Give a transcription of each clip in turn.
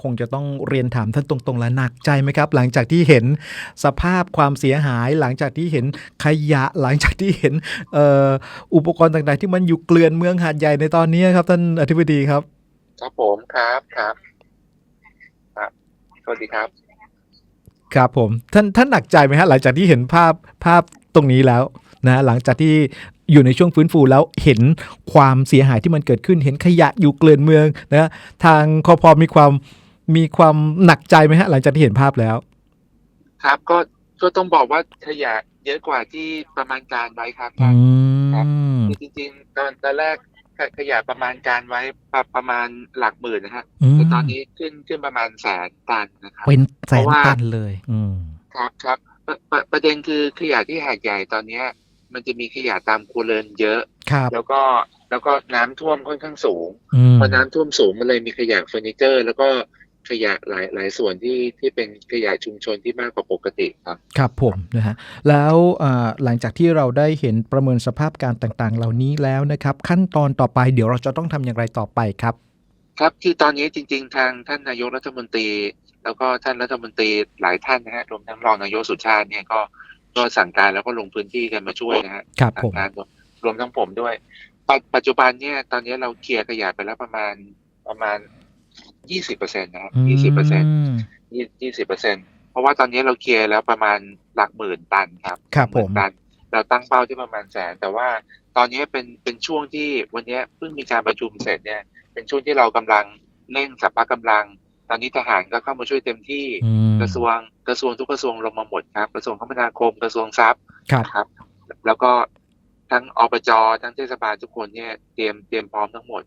คงจะต้องเรียนถามท่านตรงๆ และหนักใจไหมครับ หลังจากที่เห็นสภาพความเสียหาย หลังจากที่เห็นขยะ หลังจากที่เห็นเอ่ออุปกรณ์ต่างๆ ที่มันอยู่เกลื่อนเมืองหาดใหญ่ในตอนนี้ครับ ท่านอธิบดีครับ ครับผมครับครับครับสวัสดีครับ ครับผมท่านท่านหนักใจไหมฮะหลังจากที่เห็นภาพภาพตรงนี้แล้วนะหลังจากที่อยู่ในช่วงฟื้นฟูแล้วเห็นความเสียหายที่มันเกิดขึ้น เห็นขยะอยู่เกลื่อนเมืองนะทางคอพอมีความ มีความหนักใจไหมฮะ หลังจากที่เห็นภาพแล้ว ครับ ก็ก็ต้องบอกว่าขยะเยอะกว่าที่ประมาณการไว้ครับอืครับมคือจริงๆตอนตอนแรกขขยะประมาณการไว้ประประมาณหลักหมื่นนะฮะอืมแต่ตอนนี้ขึ้นขึ้นประมาณแสนตันนะครับ เป็นแสเพนราะว่าตันเลย อืม ครับครับประประประเด็นคือขยะที่หาดใหญ่ตอนเนี้ย มันจะมีขยะตามครัวเรือนเยอะ ครับ แล้วก็แล้วก็น้ำท่วมค่อนข้างสูง อืมพอน้ำท่วมสูงมันเลยมีขยะเฟอร์นิเจอร์ แล้วก็ ขยะหลายหลายส่วนที่ที่เป็นขยะชุมชนที่มากกว่าปกติครับ ครับผมนะฮะแล้วอ่าหลังจากที่เราได้เห็นประเมินสภาพการต่างๆ เหล่านี้แล้วนะครับ ขั้นตอนต่อไปเดี๋ยวเราจะต้องทำอย่างไรต่อไปครับ ครับคือตอนนี้จริง ๆ ทางท่านนายกรัฐมนตรี แล้วก็ท่านรัฐมนตรีหลายท่านนะฮะรวมทั้งรองนายกสุชาติเนี่ยก็ก็สั่งการแล้วก็ลงพื้นที่กันมาช่วยนะฮะครับผสั่งมการรวมทั้งผมด้วยปัจปัจจุบันเนี่ยตอนนี้เราเคลียร์ขยะไปแล้วประมาณประมาณ ยี่สิบเปอร์เซ็นต์นะครับยี่สิบเปอร์เซ็นต์มยี่ยี่สิบเปอร์เซ็นเพราะว่าตอนนี้เราเคลียร์แล้วประมาณหลักหมื่นตันครับครับหผมื่มนตัน เราตั้งเป้าที่ประมาณแสน แต่ว่าตอนนี้เป็นเป็นช่วงที่วันนี้เพิ่งมีการประชุมเสร็จเนี่ย เป็นช่วงที่เรากำลังเร่งสัพพะกำลัง ตอนนี้ทหารก็เข้ามาช่วยเต็มที่อืมกระทรวงกระทรวงทุกกระทรวงลงมาหมดครับ กระทรวงคมนาคมกระทรวงทรัพย์ครับนะครับแล้วก็ทั้งอบจทั้งเทศบาลทุกคนเนี่ยเตรียมเตรียมพร้อมทั้งหมด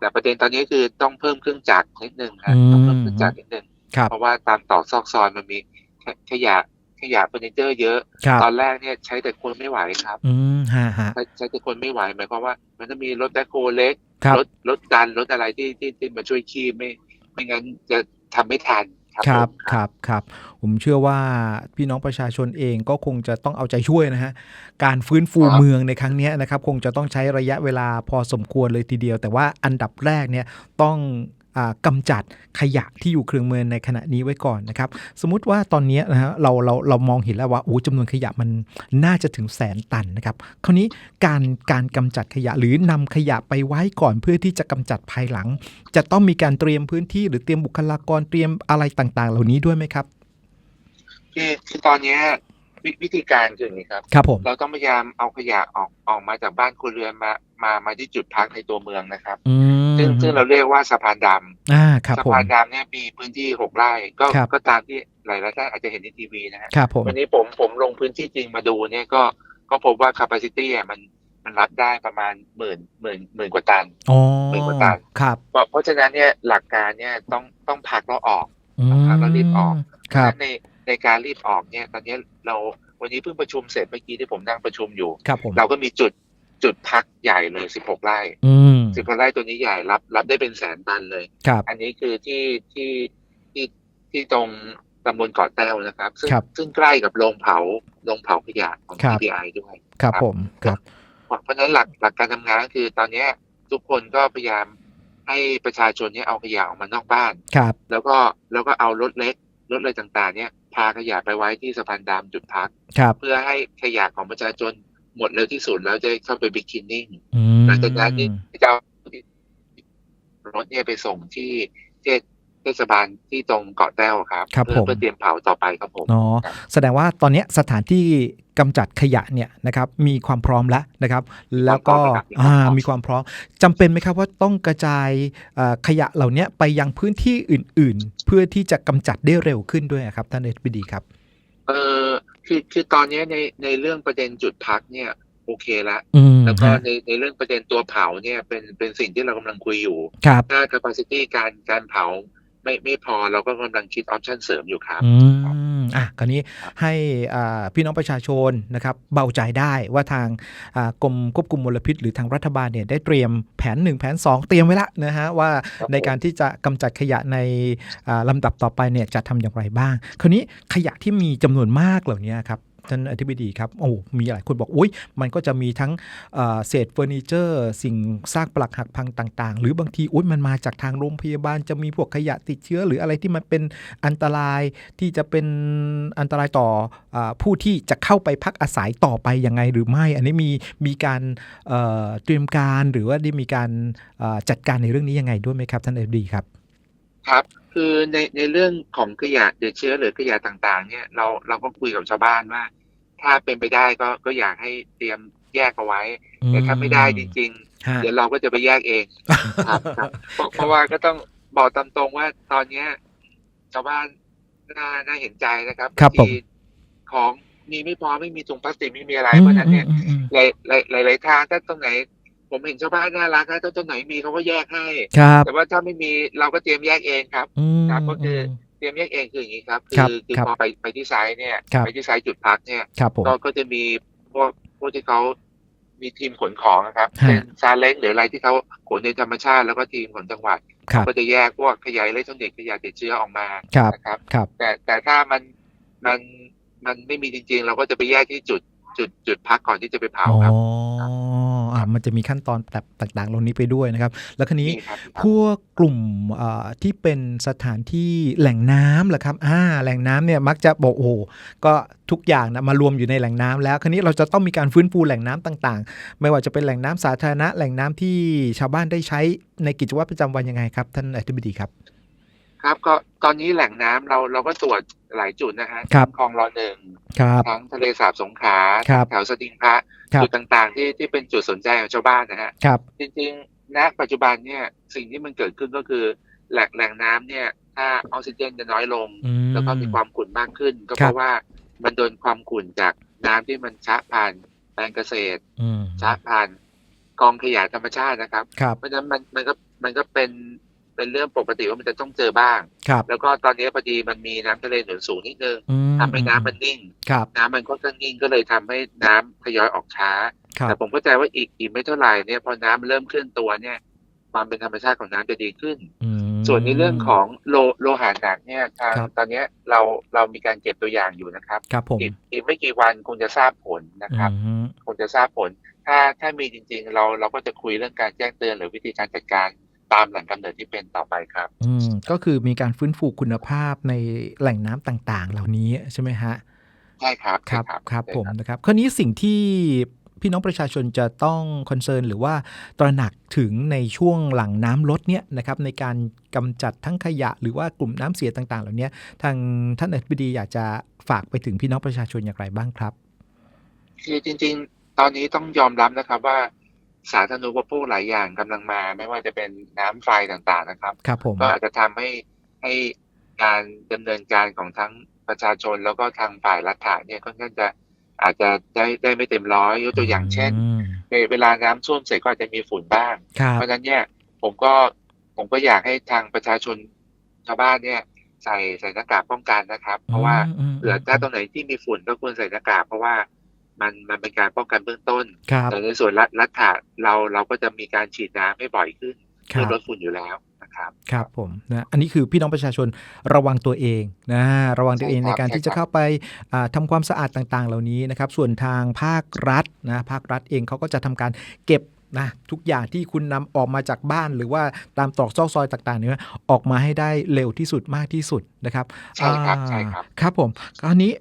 แต่ประเด็นตอนนี้คือต้องเพิ่มเครื่องจักรนิดนึงครับต้องเพิ่มเครื่องจักรนิดนึงครับเพราะว่าตามตอกซอกซอยมันมีขขยะขยะเฟอร์นิเจอร์เยอะครับตอนแรกเนี่ยใช้แต่คนไม่ไหวครับอืมฮะฮะใช้ใช้แต่คนไม่ไหวหมายความว่า มันต้องมีรถแบ็คโฮเล็กครับรถรถดันรถอะไรที่ที่ที่มาช่วยคีบไม่ ไม่งั้นจะทำไม่ทัน ครับครับผมครับครับผมเชื่อว่าพี่น้องประชาชนเองก็คงจะต้องเอาใจช่วยนะฮะการฟื้นฟูเมืองในครั้งเนี้ยนะครับ คงจะต้องใช้ระยะเวลาพอสมควรเลยทีเดียว แต่ว่าอันดับแรกเนี่ยต้อง อากำจัดขยะที่อยู่เครื่องเมืองในขณะนี้ไว้ก่อนนะครับ สมมุติว่าตอนเนี้ยนะฮะเราเราเรามองเห็นแล้วว่าโอ้จำนวนขยะมันน่าจะถึงแสนตันนะครับ คราวนี้การการกำจัดขยะหรือนำขยะไปไว้ก่อนเพื่อที่จะกำจัดภายหลัง จะต้องมีการเตรียมพื้นที่หรือเตรียมบุคลากรเตรียมอะไรต่าง ๆ เหล่านี้ด้วยไหมครับคือคือตอนเนี้ยวิวิธีการคืออย่างนี้ครับครับผมเราต้องพยายามเอาขยะออกออกมาจากบ้านครัวเรือนมามามาที่จุดพักในตัวเมืองนะครับ อืม ซึ่งซึ่งเราเรียกว่าสะพานดำอ่าครับสะผมพานดำเนี่ยมีพื้นที่หกไร่ก็ครับก็ตามที่หลายๆท่านอาจจะเห็นในทีวีนะฮะครับผมวันนี้ผมผมลงพื้นที่จริงมาดูเนี่ยก็ก็พบว่า capacity อะมันมันรับได้ประมาณหมื่นหมื่นหมื่นกว่าตันอ๋อเป็นกว่าตันครับเพราะเพราะฉะนั้นเนี่ยหลักการเนี่ยต้องต้องพักแล้วออกอืมครับแล้วรีบออกครับในในการรีบออกเนี่ย ตอนนี้เราวันนี้เพิ่งประชุมเสร็จเมื่อกี้ที่ผมนั่งประชุมอยู่ครับผมเราก็มีจุดจุดพักใหญ่เลย16ไร่ อืม16ไร่ตัวนี้ใหญ่รับ รับได้เป็นแสนตันเลยครับอันนี้คือที่ที่ที่ที่ตรงตำบลเกาะแต้วนะครับ ซึ่งครับซึ่งใกล้กับโรงเผาโรงเผาขยะของครับ TPI ด้วย ครับผมครับเพราะเพราะฉะนั้นหลักหลักการทำงานก็คือตอนเนี้ยทุกคนก็พยายามให้ประชาชนเนี่ยเอาขยะออกมานอกบ้านครับ แล้วก็แล้วก็เอารถเล็กรถอะไรต่างๆ เนี่ยพาขยะไปไว้ที่สะพานดำจุดพักครับเพื่อให้ขยะของประชาชนหมดเร็วที่สุดแล้วจะได้เข้าไปบิ๊กคินนิ่งอืม หลังจากนั้นนี่จะเอารถเนี่ยไปส่งที่เทศเทศบาลที่ตรงเกาะแต้วครับครับเพื่ผอมเพื่อเตรียมเผาต่อไปครับผมเนาะแสดงว่าตอนเนี้ยสถานที่กำจัดขยะเนี่ยนะครับมีความพร้อมแล้วนะครับ แล้วก็อ่ามีความพร้อมจำเป็นไหมครับว่าต้องกระจายเอ่อขยะเหล่านี้ไปยังพื้นที่อื่น ๆ เพื่อที่จะกำจัดได้เร็วขึ้นด้วยครับท่านเอสพีดีครับเออคือคือตอนเนี้ยในในเรื่องประเด็นจุดพักเนี่ย โอเคละอืมแล้วก็ฮะในในเรื่องประเด็นตัวเผาเนี่ยเป็นเป็นสิ่งที่เรากำลังคุยอยู่ ครับถ้า capacity การการเผาไม่ไม่พอเราก็กำลังคิดออปชันเสริมอยู่ครับ อืมอะคราวนี้ให้อ่าพี่น้องประชาชนนะครับเบาใจได้ว่าทางอ่ากรมควบคุมมลพิษ หรือทางรัฐบาลเนี่ยได้เตรียมแผน 1 แผน 2 เตรียมไว้แล้วนะฮะว่าครับในการที่จะกำจัดขยะในอ่าลำดับต่อไปเนี่ยจะทำอย่างไรบ้าง คราวนี้ขยะที่มีจำนวนมากเหล่านี้ครับ ท่านอธิบดีครับโอ้มีหลายคนบอกอุ้ยมันก็จะมีทั้งเเศษเฟอร์นิเจอร์ สิ่งซากปลักหักพังต่าง ๆ หรือบางทีอุ้ยมันมาจากทางโรงพยาบาลจะมีพวกขยะติดเชื้อ หรืออะไรที่มันเป็นอันตรายที่จะเป็นอันตรายต่ออผู้ที่จะเข้าไปพักอาศัยต่อไปยังไงหรือไม่ อันนี้มีมีการเเตรียมการหรือว่าได้มีการจัดการในเรื่องนี้ยังไงด้วยไหมครับท่านอธิบดีครับครับคือในในเรื่องของขยะเดือดเชื้อหรือขยะต่าง ๆ เนี่ยเราเราก็คุยกับชาวบ้านว่า ถ้าเป็นไปได้ก็ก็อยากให้เตรียมแยกเอาไว้แต่ถ้าไม่ได้จริงฮะๆเดี๋ยวเราก็จะไปแยกเองครับครับเพราะเพราะว่าก็ต้องบอกตามตรงว่าตอนเนี้ยชาวบ้านน่าน่าเห็นใจนะครับครับางทีผมของมีไม่พอไม่มีถุงพลาสติกไม่มีอะไรเพราะฉะนั้นเนี่ยอืมอืมหลายหลายหลายหลายทางถ้าตรงไหน ผมเห็นชาวบ้านน่ารักนะถ้าตรงไหนมีเขาก็แยกให้ครับแต่ว่าถ้าไม่มีเราก็เตรียมแยกเองครับอืมครับก็คือม เตรียมแยกเองคืออย่างนี้ครับ ครับคือคือครับพอไปไปที่ไซต์เนี่ย ครับ ไปที่ไซต์จุดพักเนี่ย ครับผม ก็ก็จะมีพวกพวกที่เขามีทีมขนของนะครับฮะ เช่นซาเล้งหรืออะไรที่เขาขนในธรรมชาติ แล้วก็ทีมของจังหวัด ครับ ก็จะแยกพวกขยะอิเล็กทรอนิกส์ขยะติดเชื้อออกมาครับ นะครับ ครับ แต่แต่ถ้ามันมันมันไม่มีจริงๆ เราก็จะไปแยกที่จุด จุดจุดพักก่อนที่จะไปเผาอ๋อครับอ่ามันจะมีขั้นตอนแบบต่างๆเหล่านี้ไปด้วยนะครับ แล้วคันนี้นี่ครับพวกกลุ่มเอ่อที่เป็นสถานที่แหล่งน้ำเหรอครับอ่าแหล่งน้ำเนี่ยมักจะบอกโอ้โหก็ทุกอย่างนะมารวมอยู่ในแหล่งน้ำแล้วคันนี้เราจะต้องมีการฟื้นฟูแหล่งน้ำต่างๆ ไม่ว่าจะเป็นแหล่งน้ำสาธารณะแหล่งน้ำที่ชาวบ้านได้ใช้ในกิจวัตรประจำวันยังไงครับ ท่านอธิบดีครับ ครับก็ตอนนี้แหล่งน้ำเราเราก็ตรวจหลายจุดนะฮะครับคลองรอหนึ่งครับทั้งทะเลสาบสงขลาครับแถวสติงพระครับจุดต่างๆ ที่ที่เป็นจุดสนใจของชาวบ้านนะฮะครับจริงๆณปัจจุบันเนี่ยสิ่งที่มันเกิดขึ้นก็คือแหล่งแหล่งน้ำเนี่ย ถ้าออกซิเจนจะน้อยลงอืมแล้วก็มีความขุ่นมากขึ้น ก็คเพรับราะว่ามันโดนความขุ่นจากน้ำที่มันชะผ่านแปลงเกษตรอืมชะผ่านกองขยะธรรมชาตินะครับครับ เพราะฉะนั้นมันมันก็มันก็เป็น เป็นเรื่องปกติว่ามันจะต้องเจอบ้าง ครับ แล้วก็ตอนนี้พอดีมันมีน้ำทะเลหนุนสูงนิดนึงอืมทำให้น้ำมันนิ่ง ครับ น้ำมันก็จะนิ่งก็เลยทำให้น้ำทยอยออกช้า ครับแต่ผมเข้าใจว่าอีกอีกไม่เท่าไหร่เนี่ยพอน้ำเริ่มเคลื่อนตัวเนี่ย ความเป็นธรรมชาติของน้ำจะดีขึ้น อืม ส่วนในเรื่องของโลโลหะหนักเนี่ยทางครับ ตอนเนี้ยเราเรามีการเก็บตัวอย่างอยู่นะครับ ครับผมอีกอีกไม่กี่วันคงจะทราบผลนะครับ อืม คงจะทราบผล ถ้าถ้ามีจริง ๆ เราเราก็จะคุยเรื่องการแจ้งเตือนหรือวิธีการจัดการ ตามแหล่งกำเนิดที่เป็นต่อไปครับ อืมก็คือมีการฟื้นฟูคุณภาพในแหล่งน้ำต่างๆ เหล่านี้ใช่ไหมฮะใช่ครับครับใช่ครับใช่ผมนะครับคราวนี้สิ่งที่พี่น้องประชาชนจะต้องคอนเซิร์นหรือว่าตระหนักถึงในช่วงหลังน้ำลดเนี่ยนะครับในการกำจัดทั้งขยะ หรือว่ากลุ่มน้ำเสียต่างๆ เหล่านี้ทางท่านอธิบดีอยากจะฝากไปถึงพี่น้องประชาชนอย่างไรบ้างครับ คือจริง ๆ ตอนนี้ต้องยอมรับนะครับว่า สาธารณูปโภคหลายอย่างกำลังมา ไม่ว่าจะเป็นน้ำไฟต่างๆนะครับครับผมก็อาจจะทำให้ให้การดำเนินการของทั้งประชาชนแล้วก็ทางฝ่ายรัฐะเนี่ยค่อนข้างจะอาจจะได้ได้ไม่เต็มร้อยยกตัวอย่างเช่นมในเวลาน้ำท่วมเสร็จก็อาจจะมีฝุ่นบ้างครับเพราะฉะนั้นเนี่ยผมก็ผมก็อยากให้ทางประชาชนชาวบ้านเนี่ย ใส่ใส่หน้ากากป้องกันนะครับ เพราะว่าอืมเผื่อถ้าตรงไหนที่มีฝุ่นก็ควรใส่หน้ากากเพราะว่า มันมันเป็นการป้องกันเบื้องต้นครับแต่ในส่วนรัฐรัฐะเราเราก็จะมีการฉีดน้ำให้บ่อยขึ้นครัเพื่อบลดฝุ่นอยู่แล้วนะครับครับผมนะอันนี้คือพี่น้องประชาชนระวังตัวเองนะระวังตัวเองใช่ในครับการใช่ที่จะครับเข้าไปอ่าทำความสะอาดต่างๆ เหล่านี้นะครับ ส่วนทางภาครัฐนะภาครัฐเองเขาก็จะทำการเก็บนะทุกอย่างที่คุณนำออกมาจากบ้านหรือว่าตามตรอกซอกซอยต่างๆเนี่ยออกมาให้ได้เร็วที่สุดมากที่สุดนะครับใช่ครับอ่าใช่ครับครับผมคราวนี้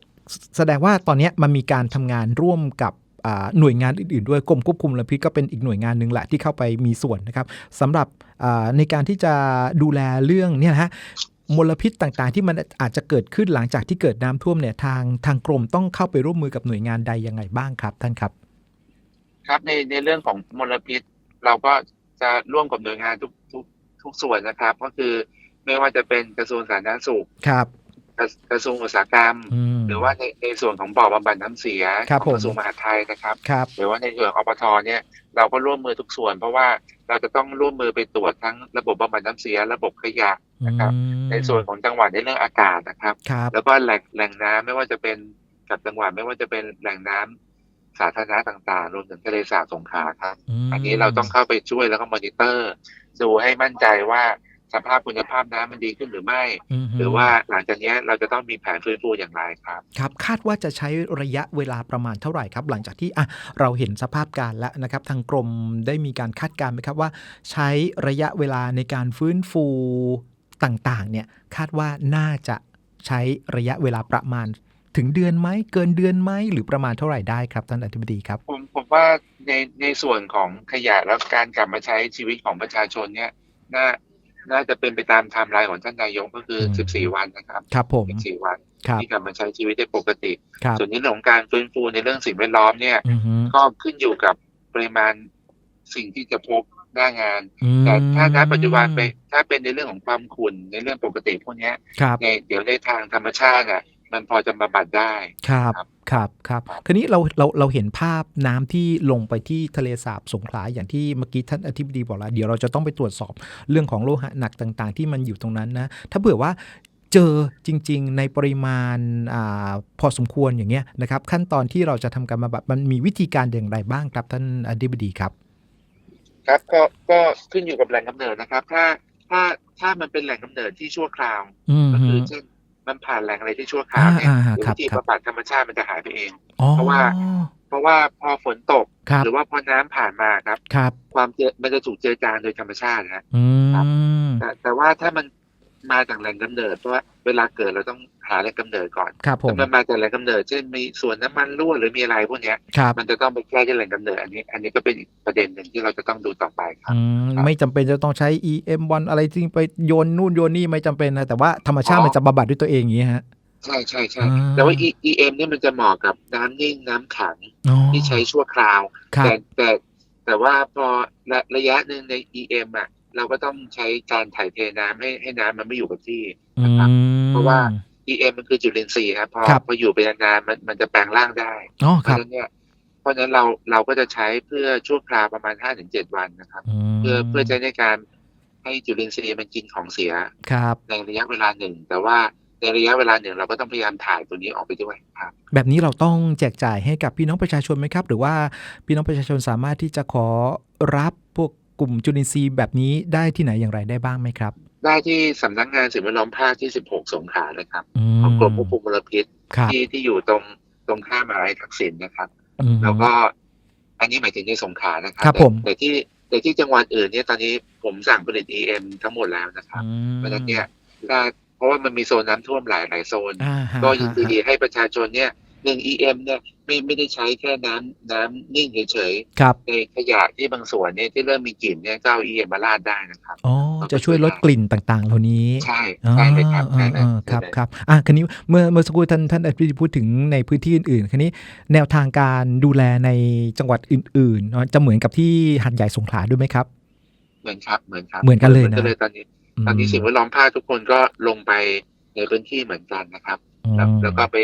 แสดงว่าตอนเนี้ยมันมีการทำงานร่วมกับอ่าหน่วยงานอื่นๆด้วยกรมควบคุมมลพิษก็เป็นอีกหน่วยงานหนึ่งแหละที่เข้าไปมีส่วนนะครับสำหรับอ่าในการที่จะดูแลเรื่องเนี่ยนะฮะมลพิษต่างๆ ที่มันอาจจะเกิดขึ้นหลังจากที่เกิดน้ำท่วมเนี่ยทางทางกรมต้องเข้าไปร่วมมือกับหน่วยงานใดยังไงบ้างครับ ท่านครับ ครับในในเรื่องของมลพิษ เราก็จะร่วมกับหน่วยงานทุกทุกทุกส่วนนะครับ ก็คือไม่ว่าจะเป็นกระทรวงสาธารณสุขครับ กระกระทรวงอุตสาหกรรมอืมหรือว่าในในส่วนของบ่อบำบัดน้ำเสียครับของกผมระทรวงมหาดไทยนะครับครับหรือว่าในส่วนของอปทเนี่ยเราก็ร่วมมือทุกส่วน เพราะว่าเราจะต้องร่วมมือไปตรวจทั้งระบบบำบัดน้ำเสีย ระบบขยะนะครับอืมในส่วนของจังหวัดในเรื่องอากาศนะครับครับแล้วก็แหล่งแหล่งน้ำไม่ว่าจะเป็นกับจังหวัดไม่ว่าจะเป็นแหล่งน้ำสาธารณะต่างๆ รวมถึงทะเลสาบสงขลาครับมอันนี้เราต้องเข้าไปช่วยแล้วก็มอนิเตอร์ ดูให้มั่นใจว่า สภาพคุณภาพน้ำมันดีขึ้นหรือไม่มหรือว่าหลังจากเนี้ยเราจะต้องมีแผนฟื้นฟูอย่างไรครับครับคาดว่าจะใช้ระยะเวลาประมาณเท่าไหร่ครับ หลังจากที่อะเราเห็นสภาพการแล้วนะครับ ทางกรมได้มีการคาดการณ์ไหมครับว่า ใช้ระยะเวลาในการฟื้นฟูต่างๆ เนี่ยคาดว่าน่าจะใช้ระยะเวลาประมาณถึงเดือนไหมเกินเดือนไหมหรือประมาณเท่าไหร่ได้ครับท่านอธิบดีครับผมผมว่าในในส่วนของขยะแล้วการกลับมาใช้ชีวิตของประชาชนเนี่ยน่า น่าจะเป็นไปตามไทม์ไลน์ของท่านนายกก็คืออืม14 วันนะครับ ครับผม 14 วันครับที่กลับมาใช้ชีวิตได้ปกติครับส่วนในเรื่องของการฟื้นฟูในเรื่องสิ่งแวดล้อมเนี่ยอือฮึก็ขึ้นอยู่กับปริมาณสิ่งที่จะพบหน้างานอืมแต่ถ้าณปัจจุบันไปถ้าเป็นในเรื่องของความขุ่นในเรื่องปกติพวกเนี้ยครับในเดี๋ยวในทางธรรมชาติอะ มันพอจะบำบัดได้ครับครับครับครับคราวนี้เราเราเราเห็นภาพน้ำที่ลงไปที่ทะเลสาบสงขลาอย่างที่เมื่อกี้ท่านอธิบดีบอกแล้วเดี๋ยวเราจะต้องไปตรวจสอบเรื่องของโลหะหนักต่างๆ ที่มันอยู่ตรงนั้นนะ ถ้าเผื่อว่าเจอจริง ๆ ในปริมาณอาพอสมควรอย่างเงี้ยนะครับขั้นตอนที่เราจะทำการบำบัดมันมีวิธีการอย่างไรบ้างครับท่านอธิบดีครับ ครับก็ก็ขึ้นอยู่กับแหล่งกำเนิดนะครับ ถ้าถ้าถ้ามันเป็นแหล่งกำเนิดที่ชั่วคราวอืมก็ฮึคือเช่น มันผ่านแหล่งอะไรที่ชั่วคราวเนี่ยอ่าอ่าหรือครับวิธีครับบำบัดธรรมชาติมันจะหายไปเองอ๋อเพราะว่า เพราะว่าพอฝนตกครับหรือว่าพอน้ำผ่านมาครับครับความเจอมันจะถูกเจือจางโดยธรรมชาตินะอืมแต่แต่ว่าถ้ามันมาจากแหล่งกำเนิดเพราะว่าเวลาเกิดเราต้อง หาแหล่งกำเนิดก่อนครับผมถ้ามันมาจากแหล่งกำเนิดเช่นมีส่วนน้ำมันรั่วหรือมีอะไรพวกเนี้ยครับมันจะต้องไปแก้ที่แหล่งกำเนิดอันนี้ อันนี้ก็เป็นอีกประเด็นหนึ่งที่เราจะต้องดูต่อไปครับอืมครับไม่จำเป็นจะต้องใช้ EM1 อะไรที่ไปโยนนู่นโยนนี่ไม่จำเป็นนะแต่ว่าธรรมชาติอ๋อมันจะบำบัดด้วยตัวเองอย่างนี้ฮะใช่ใช่ใช่อ่าแต่ว่า E- EM เนี่ยมันจะเหมาะกับน้ำนิ่งน้ำขังอ๋อที่ใช้ชั่วคราวครับแต่แต่แต่ว่าพอระระยะหนึ่งใน EM อะเราก็ต้องใช้การถ่ายเทน้ำให้ให้น้ำมันไม่อยู่กับที่อืมเพราะว่า EM มันคือจุลินทรีย์ครับพอครับพออยู่ไปนานๆมันมันจะแปลงร่างได้ อ๋อเพครัราะบฉะนั้นเนี่ยเพราะฉะนั้นเราเราก็จะใช้เพื่อชั่วคราวประมาณห้าถึงเจ็ดวันนะครับมเพื่อเพื่อใช้ในการให้จุลินทรีย์มันกินของเสียครับ ในระยะเวลาหนึ่ง แต่ว่าในระยะเวลาหนึ่งเราก็ต้องพยายามถ่ายตัวนี้ออกไปด้วยครับ แบบนี้เราต้องแจกจ่ายให้กับพี่น้องประชาชนไหมครับ หรือว่าพี่น้องประชาชนสามารถที่จะขอรับพวกกลุ่มจุลินทรีย์แบบนี้ได้ที่ไหนอย่างไรได้บ้างไหมครับ ได้ที่สำนักงานสิ่งแวดล้อมภาคที่ 16 สงขลาเลยครับอืของกรมควบคุมมลพิษครับที่ที่อยู่ตรงตรงข้ามมหาวิทยาลัยทักษิณนะครับอืมแล้วก็อันนี้หมายถึงในสงขลานะครัครับแต่ผมแต่ที่แต่ที่จังหวัดอื่นเนี่ยตอนนี้ผมสั่งผลิต EM ทั้งหมดแล้วนะครับอืมเพราะฉะนั้นเนี่ยถ้าเพราะว่ามันมีโซนน้ำท่วมหลายหลายโซนอ่าฮะก็ยินดีฮะให้ประชาชนเนี่ย หนึ่ง EM เนี่ยไม่ไม่ได้ใช้แค่น้ำน้ำนิ่งเฉยครับๆในขยะที่บางส่วนเนี่ยที่เริ่มมีกลิ่นเนี่ยก็เอา EM มาราดได้นะครับ อ๋อจะช่วยลดกลิ่นต่างๆ เหล่านี้ ใช่ใช่เลยครับอ๋อใช่เลยอ๋อครับใช่เลย ครับอะคันนี้เมื่อเมื่อสักครู่ท่านท่านอธิบดีพูดถึงในพื้นที่อื่นๆคันนี้แนวทางการดูแลในจังหวัดอื่นๆเนอะจะเหมือนกับที่หัดใหญ่สงขลาด้วยไหมครับ เหมือนครับเหมือนครับเหมือนกันเลยนะหมืเลยตอนนี้ ตอนนี้สิ่งแวดล้อมภาคทุกคนก็ลงไปในพื้นที่เหมือนกันนะครับอืมแล้วแล้วก็ไป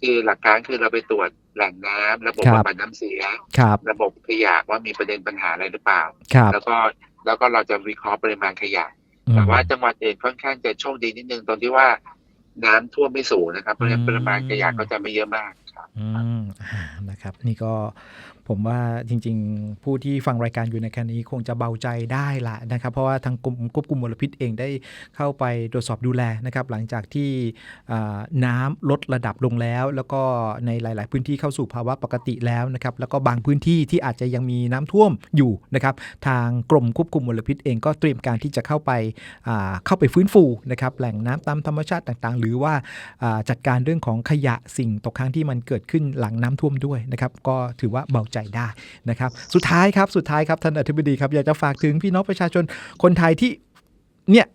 คือหลักการคือเราไปตรวจแหล่งน้ำระบบครับ บำบัดน้ำเสีย ครับ ระบบขยะว่ามีประเด็นปัญหาอะไรหรือเปล่า ครับแล้วก็แล้วก็เราจะวิเคราะห์ปริมาณขยะแต่ว่าจังหวัดอื่นค่อนข้างจะโชคดีนิดนึงตรงที่ว่าน้ำท่วมไม่สูงนะครับเพราะฉะนั้นปริมาณขยะก็จะไม่เยอะมากครับ อืมอ่านะครับ นี่ก็ ผมว่าจริง ๆ ผู้ที่ฟังรายการอยู่ในขณะนี้คงจะเบาใจได้ละนะครับ เพราะว่าทางกรมควบคุมมลพิษเองได้เข้าไปตรวจสอบดูแลนะครับ หลังจากที่น้ำลดระดับลงแล้ว แล้วก็ในหลาย ๆ พื้นที่เข้าสู่ภาวะปกติแล้วนะครับ แล้วก็บางพื้นที่ที่อาจจะยังมีน้ำท่วมอยู่นะครับ ทางกรมควบคุมมลพิษเองก็เตรียมการที่จะเข้าไปเข้าไปฟื้นฟูนะครับแหล่งน้ำตามธรรมชาติต่าง ๆ หรือว่าอ่าจัดการเรื่องของขยะสิ่งตกค้างที่มันเกิดขึ้นหลังน้ำท่วมด้วยนะครับ ก็ถือว่าเบาใจได้นะครับสุดท้ายครับสุดท้ายครับท่านอธิบดีครับอยากจะฝากถึงพี่น้องประชาชนคนไทยที่เนี่ย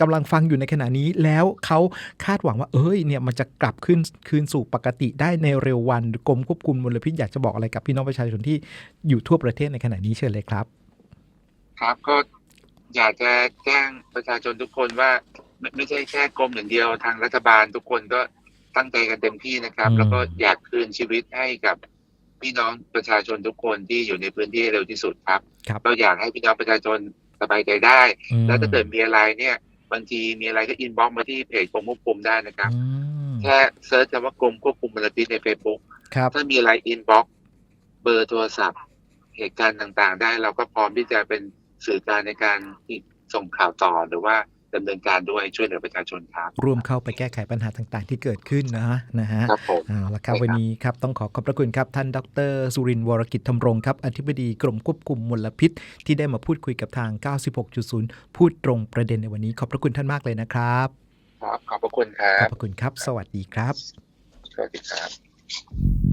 กำลังฟังอยู่ในขณะนี้แล้วเขาคาดหวังว่า เอ้ยเนี่ยมันจะกลับขึ้นคืนสู่ปกติได้ในเร็ววันกรมควบคุมมลพิษอยากจะบอกอะไรกับพี่น้องประชาชนที่อยู่ทั่วประเทศในขณะนี้เชิญเลยครับ ครับก็อยากจะแจ้งประชาชนทุกคนว่าไม่ไม่ใช่แค่กรมอย่างเดียวทางรัฐบาลทุกคนก็ตั้งใจกันเต็มที่นะครับอืมแล้วก็อยากคืนชีวิตให้กับ พี่น้องประชาชนทุกคนที่อยู่ในพื้นที่เร็วที่สุดครับ ครับเราอยากให้พี่น้องประชาชนสบายใจได้ อืมแล้วถ้าเกิดมีอะไรเนี่ยบางทีมีอะไรก็อินบ็อกมาที่เพจกรมควบคุมได้นะครับ อืมแค่เซิร์ชคำว่ากรมควบคุมมลพิษใน Facebook ครับ ถ้ามีอะไรอินบ็อกเบอร์โทรศัพท์ เหตุการณ์ต่างๆ ได้เราก็พร้อมที่จะเป็นสื่อกลารในการที่ส่งข่าวต่อหรือว่า ดำเนินการด้วยช่วยเหลือประชาชนครับ ร่วมเข้าไปแก้ไขปัญหาต่างๆ ที่เกิดขึ้นนะฮะนะฮะครับผมเอาละครับใช่ครับวันนี้ครับต้องขอขอบพระคุณครับ ท่านดร สุรินทร์วรกิจธรรมรงครับอธิบดีกรมควบคุมมลพิษ ที่ได้มาพูดคุยกับทาง 96.0 พูดตรงประเด็นในวันนี้ ขอบพระคุณท่านมากเลยนะครับครับขอบพระคุณครัขอบบพระคุณครับ สวัสดีครับ สวัสดีครับ